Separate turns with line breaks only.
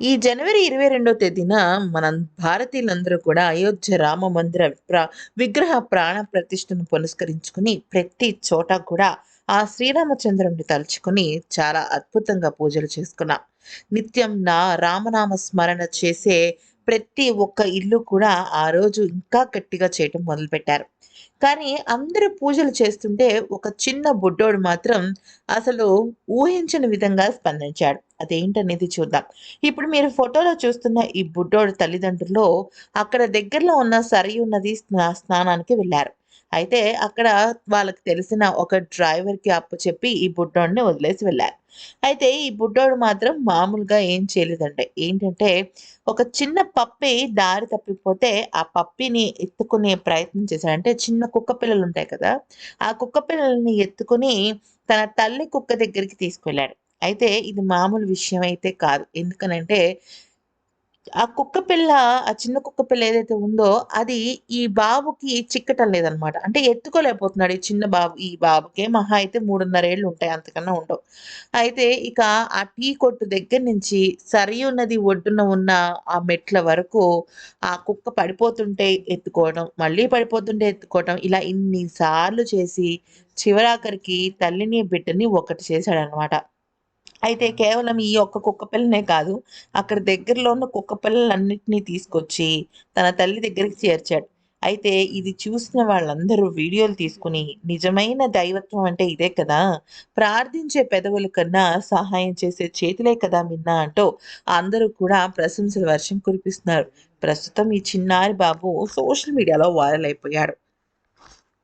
ఈ జనవరి ఇరవై రెండో తేదీన మన భారతీయులందరూ కూడా అయోధ్య రామ మందిర ప్ర విగ్రహ ప్రాణ ప్రతిష్టను పునస్కరించుకుని ప్రతి చోట కూడా ఆ శ్రీరామచంద్రుడిని తలుచుకుని చాలా అద్భుతంగా పూజలు చేసుకున్నాం. నిత్యం నా రామనామ స్మరణ చేసే ప్రతి ఒక్క ఇల్లు కూడా ఆ రోజు ఇంకా గట్టిగా చేయటం మొదలుపెట్టారు. కానీ అందరూ పూజలు చేస్తుంటే ఒక చిన్న బుడ్డోడు మాత్రం అసలు ఊహించని విధంగా స్పందించాడు. అదేంటనేది చూద్దాం. ఇప్పుడు మీరు ఫోటోలో చూస్తున్న ఈ బుడ్డోడు తల్లిదండ్రులు అక్కడ దగ్గరలో ఉన్న సరయు నది స్నా స్నానానికి వెళ్ళారు. అయితే అక్కడ వాళ్ళకి తెలిసిన ఒక డ్రైవర్కి అప్పచెప్పి ఈ బుడ్డోడిని వదిలేసి వెళ్ళారు. అయితే ఈ బుడ్డోడు మాత్రం మామూలుగా ఏం చేయలేదండి. ఏంటంటే ఒక చిన్న పప్పి దారి తప్పిపోతే ఆ పప్పిని ఎత్తుకునే ప్రయత్నం చేశాడు. అంటే చిన్న కుక్క పిల్లలు ఉంటాయి కదా ఆ కుక్క పిల్లల్ని ఎత్తుకుని తన తల్లి కుక్క దగ్గరికి తీసుకెళ్ళాడు. అయితే ఇది మామూలు విషయం అయితే కాదు. ఎందుకనంటే ఆ కుక్క పిల్ల ఆ చిన్న కుక్క పిల్ల ఏదైతే ఉందో అది ఈ బాబుకి చిక్కటం లేదనమాట. అంటే ఎత్తుకోలేకపోతున్నాడు ఈ చిన్న బాబు ఈ బాబుకే మహా అయితే మూడున్నర ఏళ్ళు ఉంటాయి అంతకన్నా ఉండవు. అయితే ఇక ఆ టీ కొట్టు దగ్గర నుంచి సరియు ఒడ్డున ఉన్న ఆ మెట్ల వరకు ఆ కుక్క పడిపోతుంటే ఎత్తుకోవడం మళ్ళీ పడిపోతుంటే ఎత్తుకోవడం ఇలా ఇన్నిసార్లు చేసి చివరాఖరికి తల్లిని బిడ్డని ఒకటి చేశాడనమాట. అయితే కేవలం ఈ ఒక్క కుక్క పిల్లనే కాదు అక్కడ దగ్గరలో ఉన్న కుక్క పిల్లలన్నిటినీ తీసుకొచ్చి తన తల్లి దగ్గరికి చేర్చాడు. అయితే ఇది చూసిన వాళ్ళందరూ వీడియోలు తీసుకుని నిజమైన దైవత్వం అంటే ఇదే కదా ప్రార్థించే పెదవుల కన్నా సహాయం చేసే చేతులే కదా మిన్నా అంటూ అందరూ కూడా ప్రశంసల వర్షం కురిపిస్తున్నారు. ప్రస్తుతం ఈ చిన్నారి బాబు సోషల్ మీడియాలో వైరల్ అయిపోయాడు.